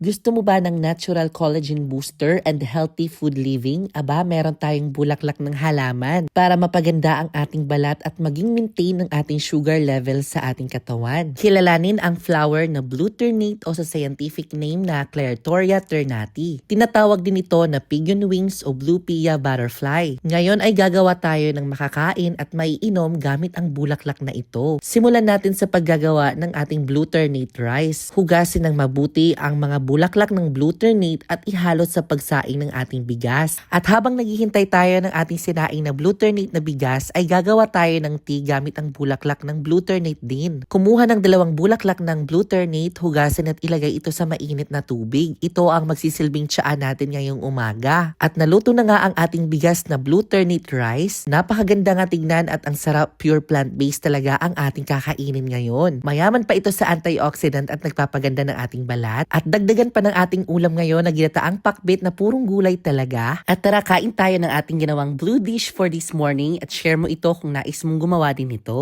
Gusto mo ba ng natural collagen booster and healthy food living? Aba, meron tayong bulaklak ng halaman para mapaganda ang ating balat at maging maintain ang ating sugar level sa ating katawan. Kilalanin ang flower na blue ternate o sa scientific name na Clairtoria ternati. Tinatawag din ito na pigeon wings o blue pea butterfly. Ngayon ay gagawa tayo ng makakain at maiinom gamit ang bulaklak na ito. Simulan natin sa paggagawa ng ating blue ternate rice. Hugasin ng mabuti ang mga bulaklak ng blue ternate at ihalo sa pagsaing ng ating bigas. At habang naghihintay tayo ng ating sinaing na blue ternate na bigas, ay gagawa tayo ng tea gamit ang bulaklak ng blue ternate din. Kumuha ng dalawang bulaklak ng blue ternate, hugasin at ilagay ito sa mainit na tubig. Ito ang magsisilbing tsaa natin ngayong umaga. At naluto na nga ang ating bigas na blue ternate rice. Napakaganda nga tignan at ang sarap pure plant-based talaga ang ating kakainin ngayon. Mayaman pa ito sa antioxidant at nagpapaganda ng ating balat. At dagdagan pa ng ating ulam ngayon na ginataang pakbit na purong gulay talaga. At tara kain tayo ng ating ginawang blue dish for this morning at share mo ito kung nais mong gumawa din ito.